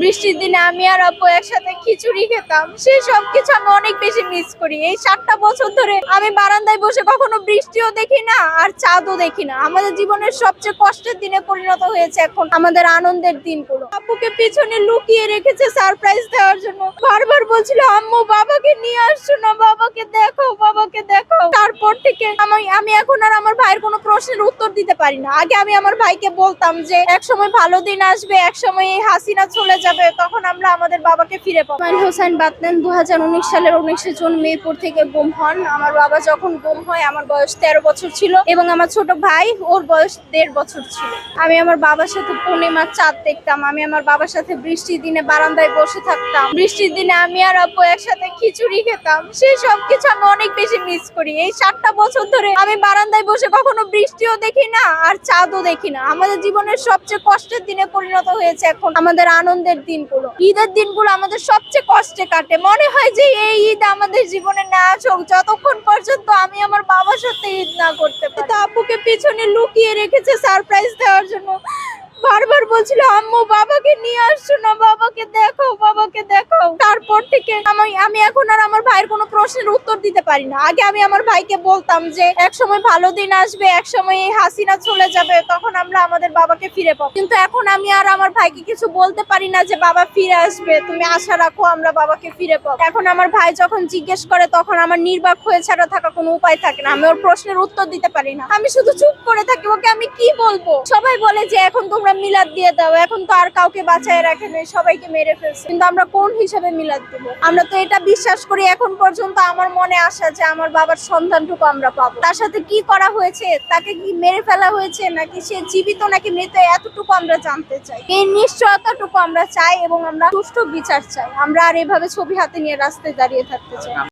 বৃষ্টির দিনে আমি আর আপু একসাথে খিচুড়ি খেতাম। সেই সব কিছু আমি অনেক বেশি মিস করি। এই সাতটা বছর ধরে আমি বারান্দায় বসে কখনো বৃষ্টিও দেখি না আর চাঁদও দেখি না। আমাদের জীবনের সবচেয়ে কষ্টের দিনে পরিণত হয়েছে এখন আমাদের আনন্দের দিনগুলো। আপুকে পিছনে লুকিয়ে রেখেছে সারপ্রাইজ দেওয়ার জন্য। বারবার বলছিল, আম্মু, বাবাকে নিয়ে আসছো না? বাবাকে দেখো বাবাকে দেখো তারপর থেকে আমি আমি এখন আর আমার ভাইয়ের কোনো প্রশ্নের উত্তর দিতে পারি না। আগে আমি আমার ভাইকে বলতাম যে, এক সময় ভালো দিন আসবে, এক সময় এই হাসিনা চলে যাবে। তখন আমরা আমাদের বাবাকে ফিরে পাবো। ইসমাইল হোসেন বাতলেন দু সালের উনিশে জুন মেহেরপুর থেকে গুম হন। আমার বাবা যখন গুম হয়, আমার বয়স তেরো বছর ছিল এবং আমার ছোট ভাই ওর বয়স দেড় বছর ছিল। আমি আমার বাবার সাথে পূর্ণিমার চাঁদ দেখতাম। আমি আমার বাবার সাথে বৃষ্টির দিনে বারান্দায় বসে থাকতাম। বৃষ্টির দিনে আমি আর আপু একসাথে খিচুড়ি খেতাম। সেই সব কিছু আমি অনেক বেশি মিস করি। এই সাতটা বছর ধরে আমি বারান্দায় বসে কখনো বৃষ্টিও দেখি না আর চাঁদও দেখি না। আমাদের জীবনের সবচেয়ে কষ্টের দিনে পরিণত হয়েছে এখন আমাদের আনন্দের দিনগুলো। ঈদের দিনগুলো আমাদের সবচেয়ে কষ্টে কাটে। মনে হয় যে এই ঈদ আমাদের জীবনে না আসুক, যতক্ষণ পর্যন্ত আমি আমার বাবার সাথে ঈদ না করতে পারি। তো আপুকে পিছনে লুকিয়ে রেখেছে সারপ্রাইজ দেওয়ার জন্য। বারবার বলছিল, আম্মু, বাবাকে নিয়ে আসছো না, বাবাকে দেখো বাবাকে দেখো তারপর থেকে আমি আমি এখন আর আমার ভাইয়ের কোনো প্রশ্নের উত্তর দিতে পারি না। আগে আমি আমার ভাইকে বলতাম যে, এক সময় ভালো দিন আসবে, এক সময় এই হাসিনা চলে যাবে, তখন আমরা আমাদের বাবাকে ফিরে পাবো। কিন্তু এখন আমি আর আমার ভাইকে কিছু বলতে পারি না যে, বাবা ফিরে আসবে, তুমি আশা রাখো আমরা বাবাকে ফিরে পাবো। এখন আমার ভাই যখন জিজ্ঞেস করে, তখন আমার নির্বাক হয়ে ছাড়া থাকা কোনো উপায় থাকে না। আমি ওর প্রশ্নের উত্তর দিতে পারি না। আমি শুধু চুপ করে থাকি, ওকে আমি কি বলব? সবাই বলে যে, এখন তোমরা মিলাদ দিয়ে দাও, এখন তো আর কাউকে বাঁচায় রাখে নেই, সবাইকে মেরে ফেলছে। কিন্তু আমরা কোন হিসাবে মিলাদ দিব? আমরা তো এটা বিশ্বাস করি, এখন পর্যন্ত আমার মনে আসা যে আমার বাবার সন্তানটুকু আমরা পাবো। তার সাথে কি করা হয়েছে, তাকে কি মেরে ফেলা হয়েছে, নাকি সে জীবিত নাকি মৃত, এতটুকু আমরা জানতে চাই। এই নিশ্চয়তাটুকু আমরা চাই এবং আমরা সুষ্ঠু বিচার চাই। আমরা আর এভাবে ছবি হাতে নিয়ে রাস্তায় দাঁড়িয়ে থাকতে চাই।